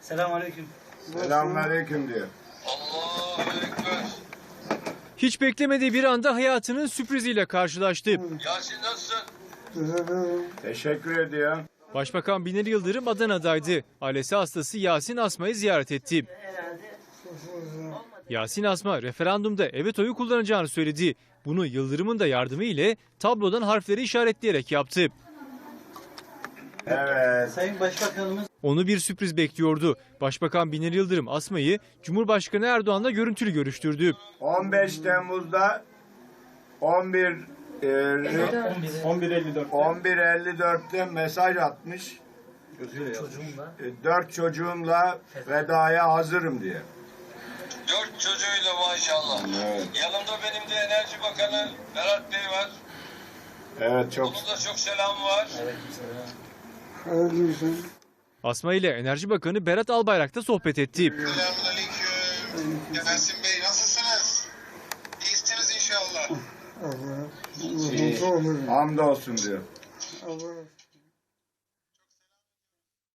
Selamünaleyküm. Selamünaleyküm diyor. Allahu Ekber. Hiç beklemediği bir anda hayatının sürpriziyle karşılaştı. Yasin nasılsın? Teşekkür ediyor. Başbakan Binali Yıldırım Adana'daydı. Ailesi hastası Yasin Asma'yı ziyaret etti. Yasin Asma referandumda evet oyu kullanacağını söyledi. Bunu Yıldırım'ın da yardımı ile tablodan harfleri işaretleyerek yaptı. Evet. Sayın Başbakanımız Onu bir sürpriz bekliyordu. Başbakan Binali Yıldırım Asma'yı Cumhurbaşkanı Erdoğan'la görüntülü görüştürdü. 15 Temmuz'da 11 e, 11.54. 11.54'te mesaj atmış. Çocuğumla. 4 çocuğumla vedaya hazırım diye. Dört çocuğuyla maşallah. Evet. Yanımda benim de Enerji Bakanı Berat Bey var. Evet çok Onun da çok selamı var. Asma ile Enerji Bakanı Berat Albayrak da sohbet etti. Selamünaleyküm. Yasin Bey nasılsınız? İyisiniz inşallah. hamdolsun diyor. Allah